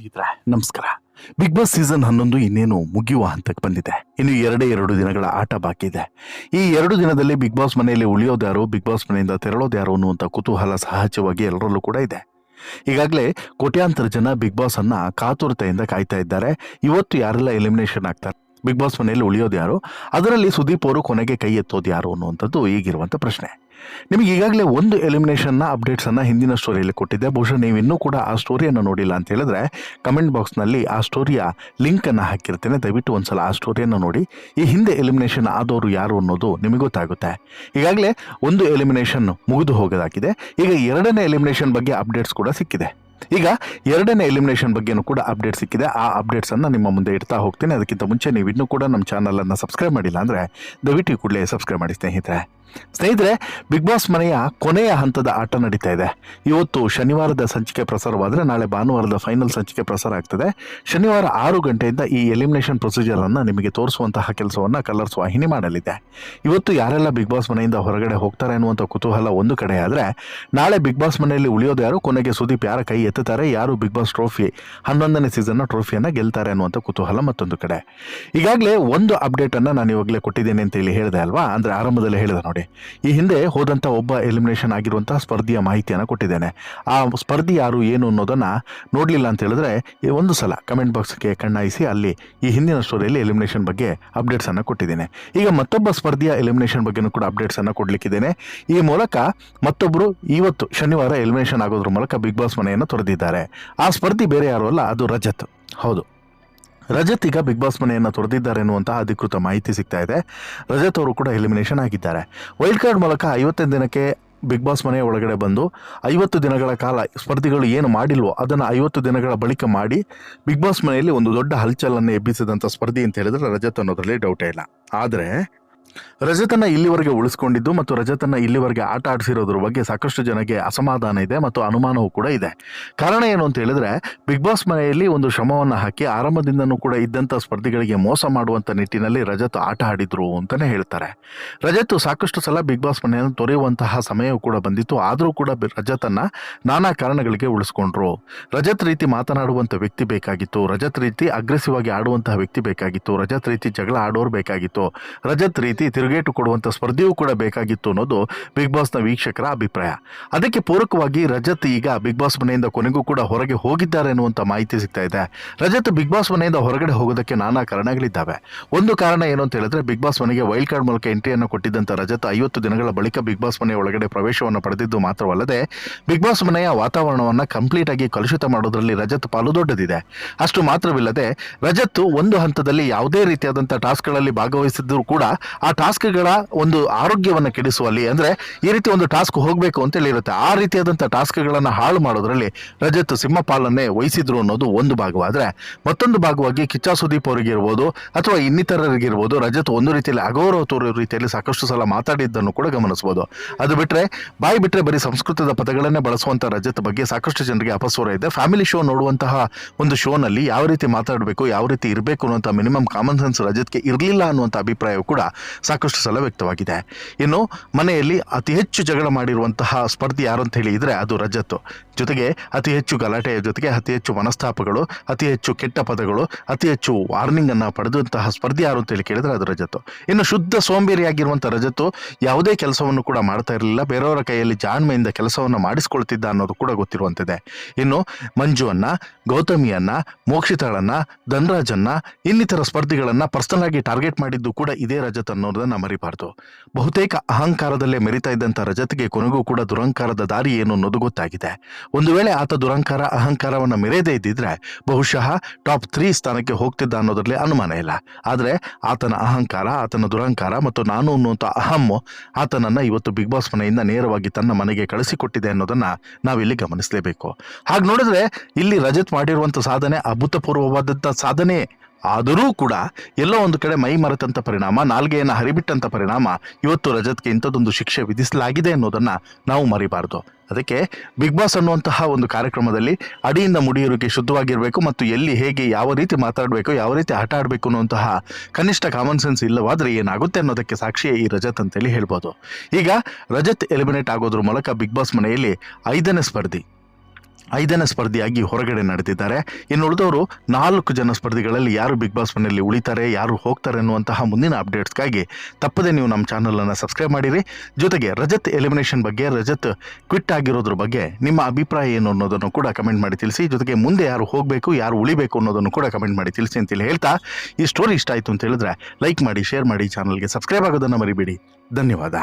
ಸ್ನೇಹಿತರೆ ನಮಸ್ಕಾರ. Big boss season ಹನ್ನೊಂದು ಇನ್ನೇನು ಮುಗಿಯುವ ಹಂತಕ್ಕೆ ಬಂದಿದೆ. ಇನ್ನು ಎರಡೇ ಎರಡು ದಿನಗಳ ಆಟ ಬಾಕಿ ಇದೆ. ಈ ಎರಡು ದಿನದಲ್ಲಿ ಬಿಗ್ ಬಾಸ್ ಮನೆಯಲ್ಲಿ ಉಳಿಯೋದ್ಯಾರು ಬಿಗ್ ಬಾಸ್ ಮನೆಯಿಂದ ತೆರಳೋದ್ಯಾರು ಅನ್ನುವಂಥ ಕುತೂಹಲ ಸಹಜವಾಗಿ ಎಲ್ಲರಲ್ಲೂ ಕೂಡ ಇದೆ. ಈಗಾಗಲೇ ಕೋಟ್ಯಾಂತರ ಜನ ಬಿಗ್ ಬಾಸ್ ಅನ್ನ ಕಾತುರತೆಯಿಂದ ಕಾಯ್ತಾ ಇದ್ದಾರೆ. ಇವತ್ತು ಯಾರೆಲ್ಲ ಎಲಿಮಿನೇಷನ್ ಆಗ್ತಾರೆ? ಬಿಗ್ ಬಾಸ್ ಮನೆಯಲ್ಲಿ ಉಳಿಯೋದು ಯಾರು? ಅದರಲ್ಲಿ ಸುದೀಪ್ ಅವರು ಕೊನೆಗೆ ಕೈ ಎತ್ತೋದು ಯಾರು ಅನ್ನುವಂಥದ್ದು ಈಗಿರುವಂಥ ಪ್ರಶ್ನೆ. ನಿಮಗೆ ಈಗಾಗಲೇ ಒಂದು ಎಲಿಮಿನೇಷನ್ನ ಅಪ್ಡೇಟ್ಸನ್ನು ಹಿಂದಿನ ಸ್ಟೋರಿಯಲ್ಲಿ ಕೊಟ್ಟಿದ್ದೆ. ಬಹುಶಃ ನೀವು ಇನ್ನೂ ಕೂಡ ಆ ಸ್ಟೋರಿಯನ್ನು ನೋಡಿಲ್ಲ ಅಂತ ಹೇಳಿದ್ರೆ ಕಮೆಂಟ್ ಬಾಕ್ಸ್ನಲ್ಲಿ ಆ ಸ್ಟೋರಿಯ ಲಿಂಕನ್ನು ಹಾಕಿರ್ತೇನೆ. ದಯವಿಟ್ಟು ಒಂದ್ಸಲ ಆ ಸ್ಟೋರಿಯನ್ನು ನೋಡಿ. ಈ ಹಿಂದೆ ಎಲಿಮಿನೇಷನ್ ಆದವರು ಯಾರು ಅನ್ನೋದು ನಿಮಗೆ ಗೊತ್ತಾಗುತ್ತೆ. ಈಗಾಗಲೇ ಒಂದು ಎಲಿಮಿನೇಷನ್ ಮುಗಿದು ಹೋಗೋದಾಗಿದೆ. ಈಗ ಎರಡನೇ ಎಲಿಮಿನೇಷನ್ ಬಗ್ಗೆ ಅಪ್ಡೇಟ್ಸ್ ಕೂಡ ಸಿಕ್ಕಿದೆ. ಈಗ ಎರಡನೇ ಎಲಿಮಿನೇಷನ್ ಬಗ್ಗೆನೂ ಕೂಡ ಅಪ್ಡೇಟ್ ಸಿಕ್ಕಿದೆ. ಆ ಅಪ್ಡೇಟ್ಸ್ ಅನ್ನ ನಿಮ್ಮ ಮುಂದೆ ಇಡ್ತಾ ಹೋಗ್ತೀನಿ. ಅದಕ್ಕಿಂತ ಮುಂಚೆ ನೀವು ಇನ್ನೂ ಕೂಡ ನಮ್ಮ ಚಾನಲನ್ನು ಸಬ್ಸ್ಕ್ರೈಬ್ ಮಾಡಿಲ್ಲ ಅಂದ್ರೆ ದಯವಿಟ್ಟು ಕೂಡಲೇ ಸಬ್ಸ್ಕ್ರೈಬ್ ಮಾಡಿ ಸ್ನೇಹಿತರೆ. ಸ್ನೇಹಿತರೆ ಬಿಗ್ ಬಾಸ್ ಮನೆಯ ಕೊನೆಯ ಹಂತದ ಆಟ ನಡೀತಾ ಇದೆ. ಇವತ್ತು ಶನಿವಾರದ ಸಂಚಿಕೆ ಪ್ರಸಾರವಾದರೆ ನಾಳೆ ಭಾನುವಾರದ ಫೈನಲ್ ಸಂಚಿಕೆ ಪ್ರಸಾರ ಆಗ್ತದೆ. ಶನಿವಾರ ಆರು ಗಂಟೆಯಿಂದ ಈ ಎಲಿಮಿನೇಷನ್ ಪ್ರೊಸೀಜರನ್ನು ನಿಮಗೆ ತೋರಿಸುವಂತಹ ಕೆಲಸವನ್ನು ಕಲರ್ಸ್ ವಾಹಿನಿ ಮಾಡಲಿದೆ. ಇವತ್ತು ಯಾರೆಲ್ಲ ಬಿಗ್ ಬಾಸ್ ಮನೆಯಿಂದ ಹೊರಗಡೆ ಹೋಗ್ತಾರೆ ಅನ್ನುವಂಥ ಕುತೂಹಲ ಒಂದು ಕಡೆ ಆದರೆ, ನಾಳೆ ಬಿಗ್ ಬಾಸ್ ಮನೆಯಲ್ಲಿ ಉಳಿಯೋದು ಯಾರು? ಕೊನೆಗೆ ಸುದೀಪ್ ಯಾರ ಕೈ ಎತ್ತುತ್ತಾರೆ? ಯಾರು ಬಿಗ್ ಬಾಸ್ ಟ್ರೋಫಿ ಹನ್ನೊಂದನೇ ಸೀಸನ್ನ ಟ್ರೋಫಿಯನ್ನು ಗೆಲ್ತಾರೆ ಅನ್ನುವಂಥ ಕುತೂಹಲ ಮತ್ತೊಂದು ಕಡೆ. ಈಗಾಗಲೇ ಒಂದು ಅಪ್ಡೇಟ್ ಅನ್ನ ನಾನು ಇವಾಗಲೇ ಕೊಟ್ಟಿದ್ದೇನೆ ಅಂತ ಹೇಳಿ ಹೇಳಿದೆ ಅಲ್ವಾ? ಅಂದ್ರೆ ಆರಂಭದಲ್ಲಿ ಹೇಳಿದೆ ನೋಡಿ. ಈ ಹಿಂದೆ ಹೋದಂತ ಒಬ್ಬ ಎಲಿಮಿನೇಷನ್ ಆಗಿರುವಂತಹ ಸ್ಪರ್ಧಿಯ ಮಾಹಿತಿಯನ್ನು ಕೊಟ್ಟಿದ್ದೇನೆ. ಆ ಸ್ಪರ್ಧಿ ಯಾರು, ಏನು ಅನ್ನೋದನ್ನ ನೋಡ್ಲಿಲ್ಲ ಅಂತ ಹೇಳಿದ್ರೆ ಒಂದು ಸಲ ಕಮೆಂಟ್ ಬಾಕ್ಸ್ಗೆ ಕಣ್ಣಾಯಿಸಿ ಅಲ್ಲಿ ಈ ಹಿಂದಿನ ಸ್ಟೋರಿಯಲ್ಲಿ ಎಲಿಮಿನೇಷನ್ ಬಗ್ಗೆ ಅಪ್ಡೇಟ್ಸ್ ಅನ್ನ ಕೊಟ್ಟಿದ್ದೇನೆ. ಈಗ ಮತ್ತೊಬ್ಬ ಸ್ಪರ್ಧಿಯ ಎಲಿಮಿನೇಷನ್ ಬಗ್ಗೆನೂ ಕೂಡ ಅಪ್ಡೇಟ್ಸ್ ಕೊಡಲಿಕ್ಕಿದ್ದೇನೆ ಕೊಡ್ಲಿಕ್ಕಿದ್ದೇನೆ. ಈ ಮೂಲಕ ಮತ್ತೊಬ್ಬರು ಇವತ್ತು ಶನಿವಾರ ಎಲಿಮಿನೇಷನ್ ಆಗೋದ್ರ ಮೂಲಕ ಬಿಗ್ ಬಾಸ್ ಮನೆಯನ್ನು ತೊರೆದಿದ್ದಾರೆ. ಆ ಸ್ಪರ್ಧಿ ಬೇರೆ ಯಾರು ಅಲ್ಲ, ಅದು ರಜತ್. ಹೌದು. ರಜತ್ ಈಗ ಬಿಗ್ ಬಾಸ್ ಮನೆಯನ್ನು ತೊರೆದಿದ್ದಾರೆ ಎನ್ನುವಂತಹ ಅಧಿಕೃತ ಮಾಹಿತಿ ಸಿಗ್ತಾ ಇದೆ. ರಜತ್ ಅವರು ಕೂಡ ಎಲಿಮಿನೇಷನ್ ಆಗಿದ್ದಾರೆ. ವೈಲ್ಡ್ ಕಾರ್ಡ್ ಮೂಲಕ ಐವತ್ತನೇ ದಿನಕ್ಕೆ ಬಿಗ್ ಬಾಸ್ ಮನೆಯ ಒಳಗಡೆ ಬಂದು ಐವತ್ತು ದಿನಗಳ ಕಾಲ ಸ್ಪರ್ಧಿಗಳು ಏನು ಮಾಡಿಲ್ವೋ ಅದನ್ನು ಐವತ್ತು ದಿನಗಳ ಬಳಿಕ ಮಾಡಿ ಬಿಗ್ ಬಾಸ್ ಮನೆಯಲ್ಲಿ ಒಂದು ದೊಡ್ಡ ಹಲ್ಚಲನ್ನು ಎಬ್ಬಿಸಿದಂಥ ಸ್ಪರ್ಧಿ ಅಂತ ಹೇಳಿದ್ರೆ ರಜತ್ ಅನ್ನೋದರಲ್ಲಿ ಡೌಟೇ ಇಲ್ಲ. ಆದರೆ ರಜತನ್ನ ಇಲ್ಲಿವರೆಗೆ ಉಳಿಸ್ಕೊಂಡಿದ್ದು ಮತ್ತು ರಜತನ್ನ ಇಲ್ಲಿವರೆಗೆ ಆಟ ಆಡಿಸಿರೋದ್ರ ಬಗ್ಗೆ ಸಾಕಷ್ಟು ಜನಕ್ಕೆ ಅಸಮಾಧಾನ ಇದೆ ಮತ್ತು ಅನುಮಾನವೂ ಕೂಡ ಇದೆ. ಕಾರಣ ಏನು ಅಂತ ಹೇಳಿದ್ರೆ, ಬಿಗ್ ಬಾಸ್ ಮನೆಯಲ್ಲಿ ಒಂದು ಶ್ರಮವನ್ನು ಹಾಕಿ ಆರಂಭದಿಂದನೂ ಕೂಡ ಇದ್ದಂಥ ಸ್ಪರ್ಧಿಗಳಿಗೆ ಮೋಸ ಮಾಡುವಂತ ನಿಟ್ಟಿನಲ್ಲಿ ರಜತ್ ಆಟ ಆಡಿದ್ರು ಅಂತಾನೆ ಹೇಳ್ತಾರೆ. ರಜತ್ ಸಾಕಷ್ಟು ಸಲ ಬಿಗ್ ಬಾಸ್ ಮನೆಯನ್ನು ತೊರೆಯುವಂತಹ ಸಮಯವೂ ಕೂಡ ಬಂದಿತ್ತು. ಆದರೂ ಕೂಡ ರಜತನ್ನ ನಾನಾ ಕಾರಣಗಳಿಗೆ ಉಳಿಸ್ಕೊಂಡ್ರು. ರಜತ್ ರೀತಿ ಮಾತನಾಡುವಂಥ ವ್ಯಕ್ತಿ ಬೇಕಾಗಿತ್ತು. ರಜತ್ ರೀತಿ ಅಗ್ರೆಸಿವ್ ಆಗಿ ಆಡುವಂತಹ ವ್ಯಕ್ತಿ ಬೇಕಾಗಿತ್ತು. ರಜತ್ ರೀತಿ ಜಗಳ ಆಡೋರು ಬೇಕಾಗಿತ್ತು. ರಜತ್ ರೀತಿ ತಿರುಗೇಟು ಕೊಡುವಂಥ ಸ್ಪರ್ಧೆಯೂ ಕೂಡ ಬೇಕಾಗಿತ್ತು ಅನ್ನೋದು ಬಿಗ್ ಬಾಸ್ನ ವೀಕ್ಷಕರ ಅಭಿಪ್ರಾಯ. ಅದಕ್ಕೆ ಪೂರಕವಾಗಿ ರಜತ್ ಈಗ ಬಿಗ್ ಬಾಸ್ ಮನೆಯಿಂದ ಕೊನೆಗೂ ಕೂಡ ಹೊರಗೆ ಹೋಗಿದ್ದಾರೆ ಅನ್ನುವಂಥ ಮಾಹಿತಿ ಸಿಗ್ತಾ ಇದೆ. ರಜತ್ ಬಿಗ್ ಬಾಸ್ ಮನೆಯಿಂದ ಹೊರಗಡೆ ಹೋಗೋದಕ್ಕೆ ನಾನಾ ಕಾರಣಗಳಿದ್ದಾವೆ. ಒಂದು ಕಾರಣ ಏನು ಅಂತ ಹೇಳಿದ್ರೆ ಬಿಗ್ ಬಾಸ್ ಮನೆಗೆ ವೈಲ್ಡ್ ಕಾರ್ಡ್ ಮೂಲಕ ಎಂಟ್ರಿಯನ್ನು ಕೊಟ್ಟಿದ್ದಂಥ ರಜತ್ ಐವತ್ತು ದಿನಗಳ ಬಳಿಕ ಬಿಗ್ ಬಾಸ್ ಮನೆಯ ಒಳಗಡೆ ಪ್ರವೇಶವನ್ನು ಪಡೆದಿದ್ದು ಮಾತ್ರವಲ್ಲದೆ ಬಿಗ್ ಬಾಸ್ ಮನೆಯ ವಾತಾವರಣವನ್ನು ಕಂಪ್ಲೀಟ್ ಆಗಿ ಕಲುಷಿತ ಮಾಡೋದ್ರಲ್ಲಿ ರಜತ್ ಪಾಲು ದೊಡ್ಡದಿದೆ. ಅಷ್ಟು ಮಾತ್ರವಿಲ್ಲದೆ ರಜತ್ ಒಂದು ಹಂತದಲ್ಲಿ ಯಾವುದೇ ರೀತಿಯಾದಂಥ ಟಾಸ್ಕ್ಗಳಲ್ಲಿ ಭಾಗವಹಿಸಿದ್ರು ಕೂಡ ಆ ಟಾಸ್ಕ್ಗಳ ಒಂದು ಆರೋಗ್ಯವನ್ನು ಕೆಡಿಸುವಲ್ಲಿ ಅಂದ್ರೆ ಈ ರೀತಿ ಒಂದು ಟಾಸ್ಕ್ ಹೋಗಬೇಕು ಅಂತ ಹೇಳಿರುತ್ತೆ. ಆ ರೀತಿಯಾದಂಥ ಟಾಸ್ಕ್ಗಳನ್ನು ಹಾಳು ಮಾಡೋದ್ರಲ್ಲಿ ರಜತ್ ಸಿಂಹಪಾಲನ್ನೇ ವಹಿಸಿದ್ರು ಅನ್ನೋದು ಒಂದು ಭಾಗವಾದರೆ ಮತ್ತೊಂದು ಭಾಗವಾಗಿ ಕಿಚ್ಚ ಸುದೀಪ್ ಅವರಿಗಿರ್ಬೋದು ಅಥವಾ ಇನ್ನಿತರರಿಗಿರ್ಬೋದು ರಜತ್ ಒಂದು ರೀತಿಯಲ್ಲಿ ಅಗೌರವ ತೋರೋ ರೀತಿಯಲ್ಲಿ ಸಾಕಷ್ಟು ಸಲ ಮಾತಾಡಿದ್ದನ್ನು ಕೂಡ ಗಮನಿಸಬಹುದು ಅದು ಬಿಟ್ಟರೆ ಬಾಯಿ ಬಿಟ್ಟರೆ ಬರೀ ಸಂಸ್ಕೃತದ ಪದಗಳನ್ನೇ ಬಳಸುವಂಥ ರಜತ್ ಬಗ್ಗೆ ಸಾಕಷ್ಟು ಜನರಿಗೆ ಅಪಸ್ವರ ಇದೆ. ಫ್ಯಾಮಿಲಿ ಶೋ ನೋಡುವಂತಹ ಒಂದು ಶೋನಲ್ಲಿ ಯಾವ ರೀತಿ ಮಾತಾಡಬೇಕು, ಯಾವ ರೀತಿ ಇರಬೇಕು ಅನ್ನುವಂಥ ಮಿನಿಮಮ್ ಕಾಮನ್ ಸೆನ್ಸ್ ರಜತ್ಗೆ ಇರಲಿಲ್ಲ ಅನ್ನುವಂಥ ಅಭಿಪ್ರಾಯವು ಕೂಡ ಸಾಕಷ್ಟು ಸಲ ವ್ಯಕ್ತವಾಗಿದೆ ಇನ್ನು, ಮನೆಯಲ್ಲಿ ಅತಿ ಹೆಚ್ಚು ಜಗಳ ಮಾಡಿರುವಂತಹ ಸ್ಪರ್ಧಿ ಯಾರು ಅಂತ ಹೇಳಿದರೆ ಅದು ರಜತ್ತು ಜೊತೆಗೆ ಅತಿ ಹೆಚ್ಚು ಗಲಾಟೆಯ ಜೊತೆಗೆ ಅತಿ ಹೆಚ್ಚು ಮನಸ್ತಾಪಗಳು, ಅತಿ ಹೆಚ್ಚು ಕೆಟ್ಟ ಪದಗಳು, ಅತಿ ಹೆಚ್ಚು ವಾರ್ನಿಂಗ್ ಅನ್ನ ಪಡೆದಂತಹ ಸ್ಪರ್ಧಿ ಯಾರು ಅಂತ ಹೇಳಿ ಕೇಳಿದ್ರೆ ಅದು ರಜತ್ತು ಇನ್ನು, ಶುದ್ಧ ಸೋಂಬೇರಿಯಾಗಿರುವಂಥ ರಜತ್ತು ಯಾವುದೇ ಕೆಲಸವನ್ನು ಕೂಡ ಮಾಡ್ತಾ ಇರಲಿಲ್ಲ. ಬೇರೆಯವರ ಕೈಯಲ್ಲಿ ಜಾಣ್ಮೆಯಿಂದ ಕೆಲಸವನ್ನು ಮಾಡಿಸ್ಕೊಳ್ತಿದ್ದ ಅನ್ನೋದು ಕೂಡ ಗೊತ್ತಿರುವಂತಿದೆ. ಇನ್ನು, ಮಂಜುವನ್ನ, ಗೌತಮಿಯನ್ನ, ಮೋಕ್ಷಿತಾಳನ್ನ, ಧನರಾಜನ್ನ, ಇನ್ನಿತರ ಸ್ಪರ್ಧಿಗಳನ್ನ ಪರ್ಸನಲ್ ಆಗಿ ಟಾರ್ಗೆಟ್ ಮಾಡಿದ್ದು ಕೂಡ ಇದೇ ರಜತ್ ಅನ್ನೋದನ್ನ ಮರಿಬಾರ್ದು. ಬಹುತೇಕ ಅಹಂಕಾರದಲ್ಲೇ ಮೆರಿತಾ ಇದ್ದಂಥ ರಜತ್ಗೆ ಕೊನೆಗೂ ಕೂಡ ದುರಂಕಾರದ ದಾರಿ ಏನು ಅನ್ನೋದು ಗೊತ್ತಾಗಿದೆ. ಒಂದು ವೇಳೆ ಆತ ದುರಂಕಾರ, ಅಹಂಕಾರವನ್ನ ಮೆರೆಯದೇ ಇದ್ದಿದ್ರೆ ಬಹುಶಃ ಟಾಪ್ ತ್ರೀ ಸ್ಥಾನಕ್ಕೆ ಹೋಗ್ತಿದ್ದ ಅನ್ನೋದ್ರಲ್ಲಿ ಅನುಮಾನ ಇಲ್ಲ. ಆದರೆ ಆತನ ಅಹಂಕಾರ, ಆತನ ದುರಂಕಾರ ಮತ್ತು ನಾನು ಅನ್ನುವಂಥ ಅಹಂ ಆತನನ್ನ ಇವತ್ತು ಬಿಗ್ ಬಾಸ್ ಮನೆಯಿಂದ ನೇರವಾಗಿ ತನ್ನ ಮನೆಗೆ ಕಳಿಸಿಕೊಟ್ಟಿದೆ ಅನ್ನೋದನ್ನ ನಾವಿಲ್ಲಿ ಗಮನಿಸಲೇಬೇಕು. ಹಾಗೆ ನೋಡಿದ್ರೆ ಇಲ್ಲಿ ರಜತ್ ಮಾಡಿರುವಂಥ ಸಾಧನೆ ಅಭೂತಪೂರ್ವವಾದಂಥ ಸಾಧನೆ ಆದರೂ ಕೂಡ ಎಲ್ಲೋ ಒಂದು ಕಡೆ ಮೈ ಮರೆತಂತ ಪರಿಣಾಮ, ನಾಲ್ಗೆಯನ್ನು ಹರಿಬಿಟ್ಟಂತ ಪರಿಣಾಮ ಇವತ್ತು ರಜತ್ಗೆ ಇಂಥದ್ದೊಂದು ಶಿಕ್ಷೆ ವಿಧಿಸಲಾಗಿದೆ ಅನ್ನೋದನ್ನ ನಾವು ಮರಿಬಾರ್ದು. ಅದಕ್ಕೆ ಬಿಗ್ ಬಾಸ್ ಅನ್ನುವಂತಹ ಒಂದು ಕಾರ್ಯಕ್ರಮದಲ್ಲಿ ಅಡಿಯಿಂದ ಮುಡಿಯೋರಿಗೆ ಶುದ್ಧವಾಗಿರಬೇಕು ಮತ್ತು ಎಲ್ಲಿ, ಹೇಗೆ, ಯಾವ ರೀತಿ ಮಾತಾಡಬೇಕು, ಯಾವ ರೀತಿ ಆಟ ಆಡಬೇಕು ಅನ್ನುವಂತಹ ಕನಿಷ್ಠ ಕಾಮನ್ ಸೆನ್ಸ್ ಇಲ್ಲವಾದ್ರೆ ಏನಾಗುತ್ತೆ ಅನ್ನೋದಕ್ಕೆ ಸಾಕ್ಷಿಯೇ ಈ ರಜತ್ ಅಂತೇಳಿ ಹೇಳ್ಬೋದು. ಈಗ ರಜತ್ ಎಲಿಮಿನೇಟ್ ಆಗೋದ್ರ ಮೂಲಕ ಬಿಗ್ ಬಾಸ್ ಮನೆಯಲ್ಲಿ ಐದನೇ ಸ್ಪರ್ಧಿ. ಐದನೇ ಸ್ಪರ್ಧಿಯಾಗಿ ಹೊರಗಡೆ ನಡೆದಿದ್ದಾರೆ. ಇನ್ನು ಉಳಿದವರು ನಾಲ್ಕು ಜನ ಸ್ಪರ್ಧಿಗಳಲ್ಲಿ ಯಾರು ಬಿಗ್ ಬಾಸ್ ಮನೆಯಲ್ಲಿ ಉಳಿತಾರೆ, ಯಾರು ಹೋಗ್ತಾರೆ ಅನ್ನುವಂತಹ ಮುಂದಿನ ಅಪ್ಡೇಟ್ಸ್ಗಾಗಿ ತಪ್ಪದೆ ನೀವು ನಮ್ಮ ಚಾನಲನ್ನು ಸಬ್ಸ್ಕ್ರೈಬ್ ಮಾಡಿರಿ. ಜೊತೆಗೆ ರಜತ್ ಎಲಿಮಿನೇಷನ್ ಬಗ್ಗೆ, ರಜತ್ ಕ್ವಿಟ್ ಆಗಿರೋದ್ರ ಬಗ್ಗೆ ನಿಮ್ಮ ಅಭಿಪ್ರಾಯ ಏನು ಅನ್ನೋದನ್ನು ಕೂಡ ಕಮೆಂಟ್ ಮಾಡಿ ತಿಳಿಸಿ. ಜೊತೆಗೆ ಮುಂದೆ ಯಾರು ಹೋಗಬೇಕು, ಯಾರು ಉಳಿಬೇಕು ಅನ್ನೋದನ್ನು ಕೂಡ ಕಮೆಂಟ್ ಮಾಡಿ ತಿಳಿಸಿ ಅಂತೇಳಿ ಹೇಳ್ತಾ ಈ ಸ್ಟೋರಿ ಇಷ್ಟ ಆಯಿತು ಅಂತ ಹೇಳಿದ್ರೆ ಲೈಕ್ ಮಾಡಿ, ಶೇರ್ ಮಾಡಿ, ಚಾನಲ್ಗೆ ಸಬ್ಸ್ಕ್ರೈಬ್ ಆಗೋದನ್ನು ಮರಿಬೇಡಿ. ಧನ್ಯವಾದ.